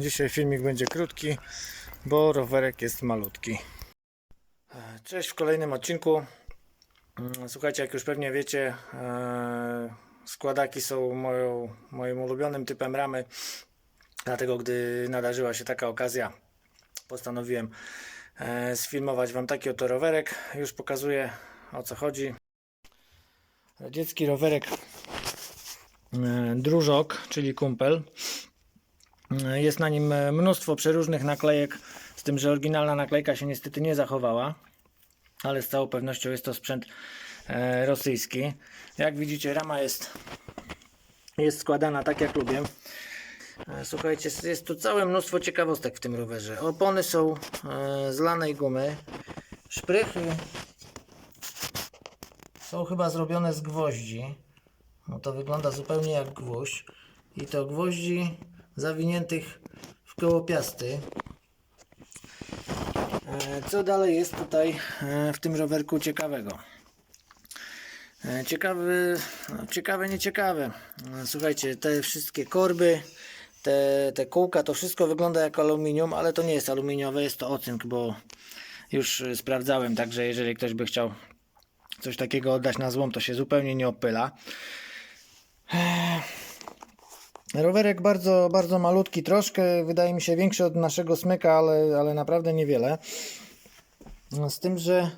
Dzisiaj filmik będzie krótki, bo rowerek jest malutki. Cześć w kolejnym odcinku. Słuchajcie, jak już pewnie wiecie, e, składaki są moją, moim ulubionym typem ramy. Dlatego, gdy nadarzyła się taka okazja, postanowiłem e, sfilmować Wam taki oto rowerek. Już pokazuję o co chodzi. Radziecki rowerek e, Drużok, czyli kumpel. Jest na nim e, mnóstwo przeróżnych naklejek, z tym, że oryginalna naklejka się niestety nie zachowała, ale z całą pewnością jest to sprzęt e, rosyjski. Jak widzicie, rama jest, jest składana tak jak lubię. E, Słuchajcie, jest tu całe mnóstwo ciekawostek w tym rowerze. Opony są z lanej gumy. Szprychy są chyba zrobione z gwoździ. No to wygląda zupełnie jak gwóźdź. I to gwoździ zawiniętych w kołopiasty. E, Co dalej jest tutaj e, w tym rowerku ciekawego? E, Ciekawy, no, ciekawe, nieciekawe. Słuchajcie, te wszystkie korby, te, te kółka, to wszystko wygląda jak aluminium, ale to nie jest aluminiowe, jest to ocynk, bo już sprawdzałem, także jeżeli ktoś by chciał coś takiego oddać na złom, to się zupełnie nie opyla. Rowerek bardzo, bardzo malutki, troszkę wydaje mi się większy od naszego smyka, ale, ale naprawdę niewiele. No, Z tym, że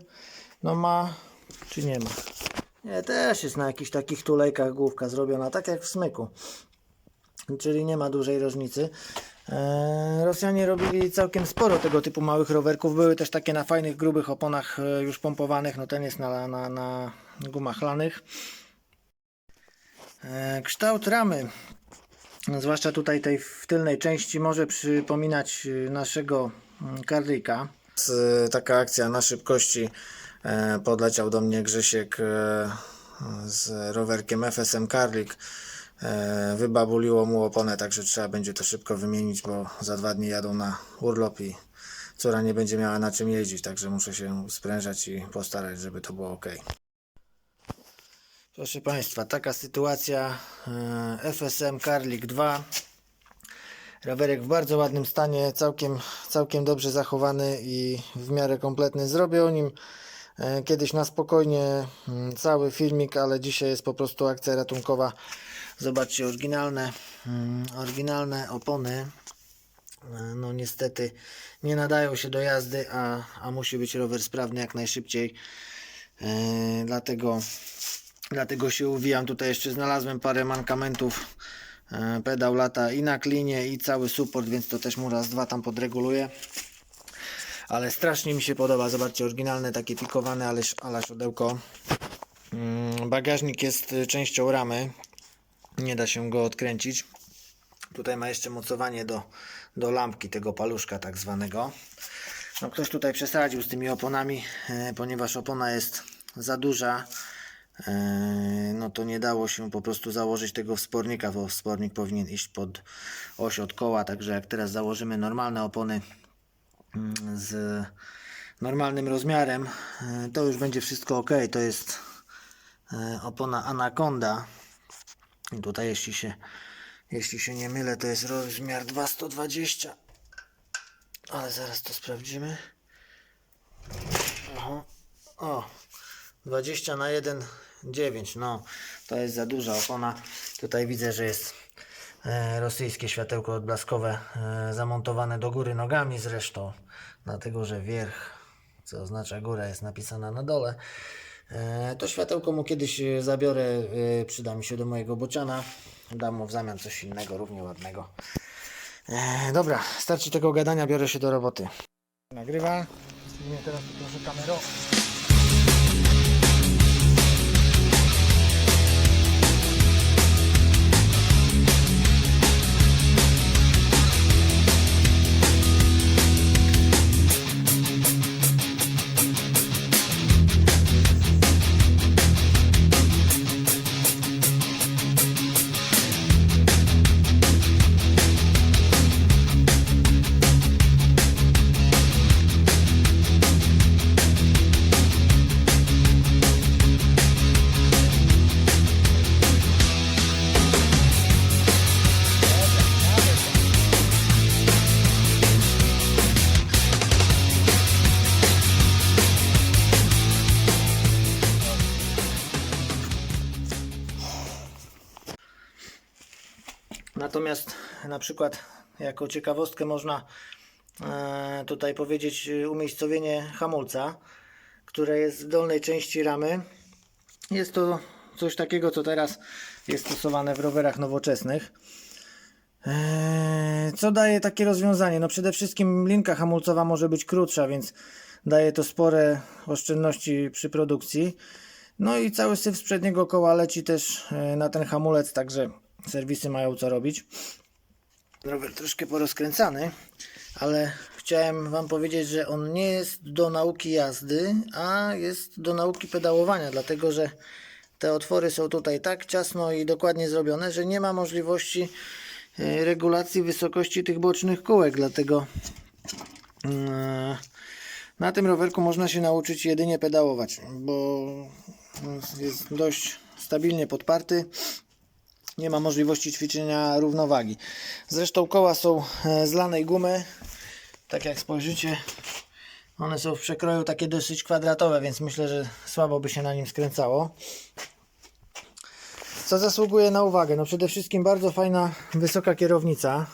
no ma, czy nie ma? Nie, też jest na jakichś takich tulejkach główka zrobiona, tak jak w smyku. Czyli nie ma dużej różnicy. Eee, Rosjanie robili całkiem sporo tego typu małych rowerków. Były też takie na fajnych, grubych oponach e, już pompowanych. No ten jest na, na, na gumach lanych. Eee, Kształt ramy zwłaszcza tutaj tej w tylnej części może przypominać y, naszego mm, Karlika. Taka akcja na szybkości e, podleciał do mnie Grzesiek e, z rowerkiem FSM Karlik. E, Wybabuliło mu oponę, także trzeba będzie to szybko wymienić, bo za dwa dni jadą na urlop i córa nie będzie miała na czym jeździć, także muszę się sprężać i postarać, żeby to było ok. Proszę Państwa, taka sytuacja. e, FSM Karlik 2. Rowerek w bardzo ładnym stanie, całkiem, całkiem dobrze zachowany i w miarę kompletny. Zrobię o nim e, kiedyś na spokojnie mm, cały filmik, ale dzisiaj jest po prostu akcja ratunkowa. Zobaczcie, oryginalne, mm, oryginalne opony. E, No niestety nie nadają się do jazdy, a, a musi być rower sprawny jak najszybciej. Dlatego Dlatego się uwijam. Tutaj jeszcze znalazłem parę mankamentów. E, Pedał lata i na klinie, i cały support, więc to też mu raz, dwa tam podreguluję. Ale strasznie mi się podoba. Zobaczcie, oryginalne takie pikowane, ale ala siodełko. Mm, Bagażnik jest y, częścią ramy. Nie da się go odkręcić. Tutaj ma jeszcze mocowanie do, do lampki tego paluszka tak zwanego. No ktoś tutaj przesadził z tymi oponami, e, ponieważ opona jest za duża. E, no to nie dało się po prostu założyć tego wspornika, bo wspornik powinien iść pod oś od koła, także jak teraz założymy normalne opony mm, z normalnym rozmiarem, e, to już będzie wszystko ok. To jest e, opona Anaconda. Tutaj jeśli się, jeśli się nie mylę, to jest rozmiar 220. Ale zaraz to sprawdzimy. Aha. O, 20 na 1, 9. No, to jest za duża opona. Tutaj widzę, że jest e, rosyjskie światełko odblaskowe e, zamontowane do góry nogami zresztą, dlatego że wierch, co oznacza góra, jest napisana na dole. E, to światełko mu kiedyś zabiorę, przyda mi się do mojego bociana. Dam mu w zamian coś innego, równie ładnego. Dobra, starczy tego gadania, biorę się do roboty. Nagrywa. Teraz tu proszę kamerą. Natomiast na przykład jako ciekawostkę można e, tutaj powiedzieć e, umiejscowienie hamulca, które jest w dolnej części ramy. Jest to coś takiego, co teraz jest stosowane w rowerach nowoczesnych. Eee, Co daje takie rozwiązanie? No przede wszystkim linka hamulcowa może być krótsza, więc daje to spore oszczędności przy produkcji. No i cały syf z przedniego koła leci też e, na ten hamulec, także serwisy mają co robić. Rower troszkę porozkręcany, ale chciałem Wam powiedzieć, że on nie jest do nauki jazdy, a jest do nauki pedałowania, dlatego że te otwory są tutaj tak ciasno i dokładnie zrobione, że nie ma możliwości e, regulacji wysokości tych bocznych kółek, dlatego mm, na tym rowerku można się nauczyć jedynie pedałować, bo jest dość stabilnie podparty. Nie ma możliwości ćwiczenia równowagi. Zresztą koła są e, z lanej gumy. Tak jak spojrzycie, one są w przekroju takie dosyć kwadratowe, więc myślę, że słabo by się na nim skręcało. Co zasługuje na uwagę? No przede wszystkim bardzo fajna, wysoka kierownica,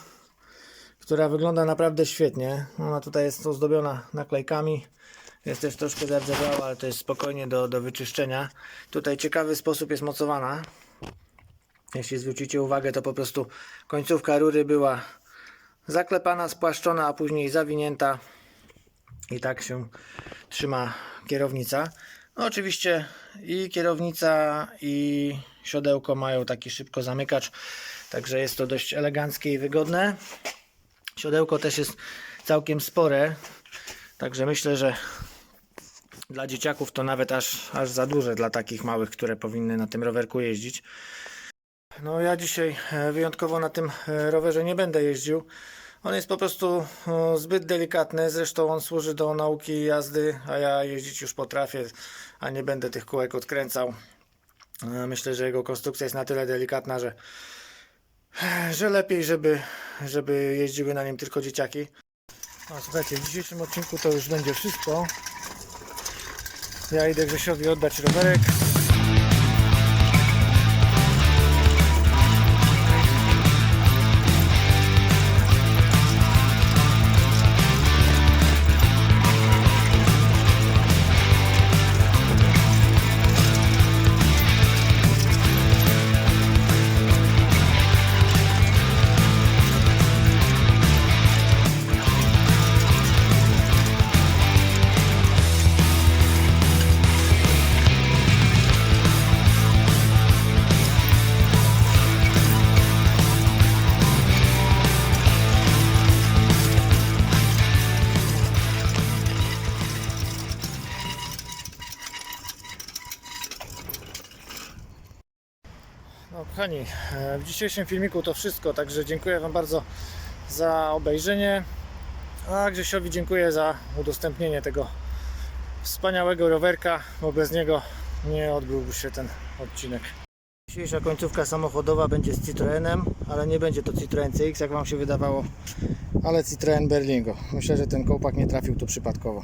która wygląda naprawdę świetnie. Ona tutaj jest ozdobiona naklejkami. Jest też troszkę zardzewiała, ale to jest spokojnie do, do wyczyszczenia. Tutaj ciekawy sposób jest mocowana. Jeśli zwrócicie uwagę, to po prostu końcówka rury była zaklepana, spłaszczona, a później zawinięta i tak się trzyma kierownica. No oczywiście i kierownica i siodełko mają taki szybko zamykacz, także jest to dość eleganckie i wygodne. Siodełko też jest całkiem spore, także myślę, że dla dzieciaków to nawet aż, aż za duże dla takich małych, które powinny na tym rowerku jeździć. No ja dzisiaj e, wyjątkowo na tym e, rowerze nie będę jeździł. On jest po prostu zbyt delikatny, zresztą on służy do nauki jazdy, a ja jeździć już potrafię, a nie będę tych kółek odkręcał. E, Myślę, że jego konstrukcja jest na tyle delikatna, że, że lepiej, żeby, żeby jeździły na nim tylko dzieciaki. No, słuchajcie, w dzisiejszym odcinku to już będzie wszystko. Ja idę Grzesiowi oddać rowerek. Kochani, e, w dzisiejszym filmiku to wszystko, także dziękuję Wam bardzo za obejrzenie. A Grzesiowi dziękuję za udostępnienie tego wspaniałego rowerka, bo bez niego nie odbyłby się ten odcinek. Dzisiejsza końcówka samochodowa będzie z Citroenem, ale nie będzie to Citroen CX, jak Wam się wydawało, ale Citroen Berlingo. Myślę, że ten kołpak nie trafił tu przypadkowo.